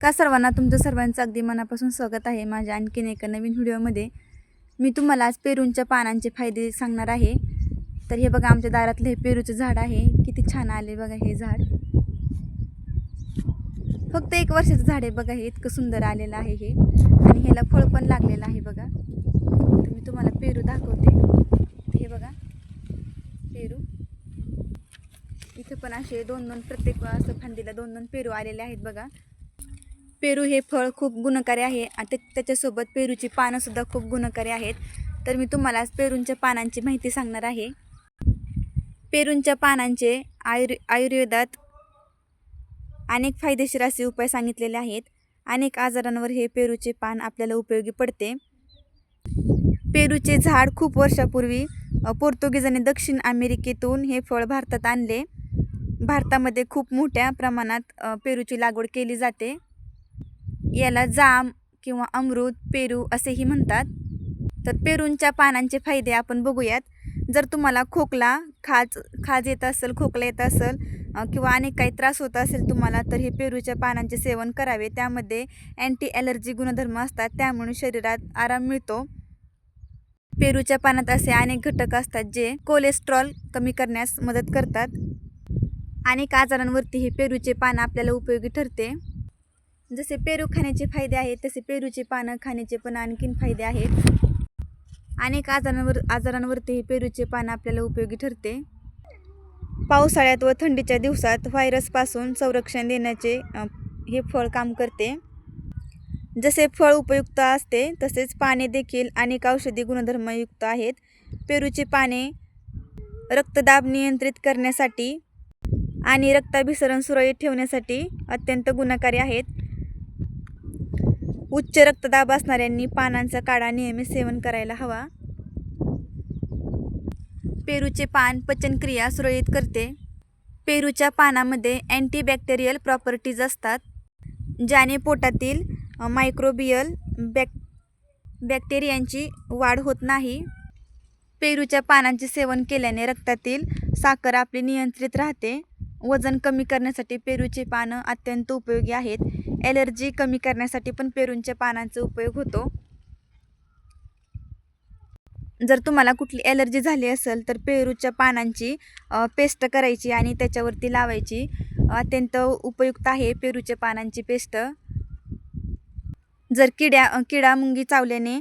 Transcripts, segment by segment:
का सर्वांना तुमचं सर्वांचं अगदी मनापासून स्वागत आहे माझ्या आणखीन एका नवीन व्हिडिओमध्ये. मी तुम्हाला आज पेरूंच्या पानांचे फायदे सांगणार आहे. तर हे बघा आमच्या दारातलं हे पेरूचं झाड आहे. किती छान आले बघा हे झाड. फक्त एक वर्षाचं झाड आहे बघा हे इतकं सुंदर आलेलं आहे हे. आणि ह्याला फळ पण लागलेलं आहे बघा. तर मी तुम्हाला पेरू दाखवते. हे बघा पेरू. इथं पण असे दोन दोन प्रत्येक असं फांदीला दोन दोन पेरू आलेले आहेत बघा. पेरू हे फळ खूप गुणकारी आहे. आणि त्याच्यासोबत पेरूची पानंसुद्धा खूप गुणकारी आहेत. तर मी तुम्हाला आज पेरूंच्या पानांची माहिती सांगणार आहे. पेरूंच्या पानांचे आयुर् आयुर्वेदात अनेक फायदेशीर असे उपाय सांगितलेले आहेत. अनेक आजारांवर हे पेरूचे पान आपल्याला उपयोगी पडते. पेरूचे झाड खूप वर्षापूर्वी पोर्तुगीजाने पोर्तुगीजांनी दक्षिण अमेरिकेतून हे फळ भारतात आणले. भारतामध्ये खूप मोठ्या प्रमाणात पेरूची लागवड केली जाते. याला जाम किंवा अमृत पेरू असेही म्हणतात. तर पेरूंच्या पानांचे फायदे आपण बघूयात. जर तुम्हाला खोकला खाज खाज येत असेल खोकला येत असेल किंवा अनेक काही त्रास होत असेल तुम्हाला तर हे पेरूच्या पानांचे सेवन करावे. त्यामध्ये अँटी ॲलर्जी गुणधर्म असतात त्यामुळे शरीरात आराम मिळतो. पेरूच्या पानात असे अनेक घटक असतात जे कोलेस्ट्रॉल कमी करण्यास मदत करतात. अनेक आजारांवरती हे पेरूचे पानं आपल्याला उपयोगी ठरते. जसे पेरू खाण्याचे फायदे आहेत तसे पेरूचे पानं खाण्याचे पण आणखीन फायदे आहेत. अनेक आजारांवर आजारांवरतीही पेरूचे पानं आपल्याला उपयोगी ठरते. पावसाळ्यात व थंडीच्या दिवसात व्हायरसपासून संरक्षण देण्याचे हे फळ काम करते. जसे फळ उपयुक्त असते तसेच पाने देखील अनेक औषधी गुणधर्मयुक्त आहेत. पेरूची पाने रक्तदाब नियंत्रित करण्यासाठी आणि रक्ताभिसरण सुरळीत ठेवण्यासाठी अत्यंत गुणकारी आहेत. उच्च रक्तदाब असणाऱ्यांनी पानांचा काढा नियमित सेवन करायला हवा. पेरूचे पान पचनक्रिया सुरळीत करते. पेरूच्या पानामध्ये अँटीबॅक्टेरियल प्रॉपर्टीज असतात ज्याने पोटातील मायक्रोबियल बॅक बॅक्टेरियांची वाढ होत नाही. पेरूच्या पानांचे सेवन केल्याने रक्तातील साखर आपली नियंत्रित राहते. वजन कमी करण्यासाठी पेरूचे पानं अत्यंत उपयोगी आहेत. ॲलर्जी कमी करण्यासाठी पण पेरूंच्या पानांचा उपयोग होतो. जर तुम्हाला कुठली ॲलर्जी झाली असेल तर पेरूच्या पानांची पेस्ट करायची आणि त्याच्यावरती लावायची. अत्यंत उपयुक्त आहे पेरूच्या पानांची पेस्ट. जर किड्या किडा मुंगी चावल्याने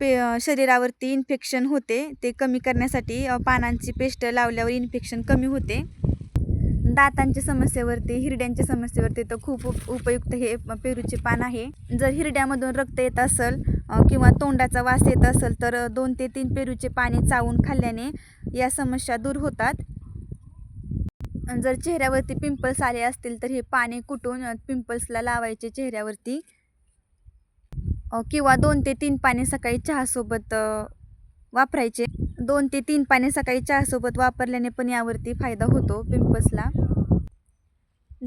पे शरीरावरती इन्फेक्शन होते ते कमी करण्यासाठी पानांची पेस्ट लावल्यावर इन्फेक्शन कमी होते. दातांच्या समस्येवरती हिरड्यांच्या समस्येवरती तर खूप उप उपयुक्त हे पेरूचे पान आहे. जर हिरड्यामधून रक्त येत असेल किंवा तोंडाचा वास येत असेल तर दोन ते तीन पेरूचे पाने चावून खाल्ल्याने या समस्या दूर होतात. जर चेहऱ्यावरती पिंपल्स आले असतील तर हे पाने कुटून पिंपल्सला लावायचे चेहऱ्यावरती? किंवा दोन ते तीन पाने सकाळी चहासोबत वापरायचे. दोन ते तीन पाने सकाळी चहासोबत वापरल्याने पण यावरती फायदा होतो पिंपल्सला.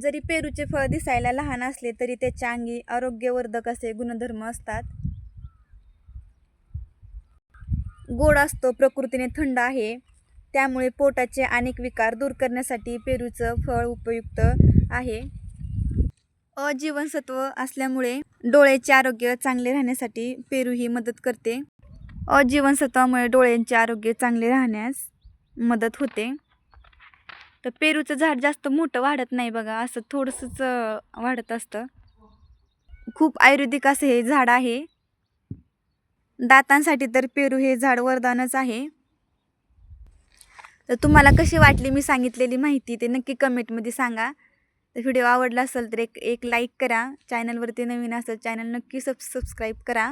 जरी पेरूचे फळ दिसायला लहान असले तरी त्याच्या अंगी आरोग्यवर्धक असे गुणधर्म असतात. गोड असतो प्रकृतीने थंड आहे. त्यामुळे पोटाचे अनेक विकार दूर करण्यासाठी पेरूचं फळ उपयुक्त आहे. अजीवनसत्व असल्यामुळे डोळ्याचे आरोग्य चांगले राहण्यासाठी पेरू ही मदत करते. जीवनसत्वामुळे डोळ्यांचे आरोग्य चांगले राहण्यास मदत होते. तर पेरूचं झाड जास्त मोठं वाढत नाही बघा असं थोडंसंच वाढत असतं. खूप आयुर्वेदिक असं हे झाड आहे. दातांसाठी तर पेरू हे झाड वरदानच आहे. तर तुम्हाला कशी वाटली मी सांगितलेली माहिती ते नक्की कमेंटमध्ये सांगा. तर व्हिडिओ आवडला असेल तर एक एक लाईक करा. चॅनलवरती नवीन असेल चॅनल नक्की सब सबस्क्राईब करा.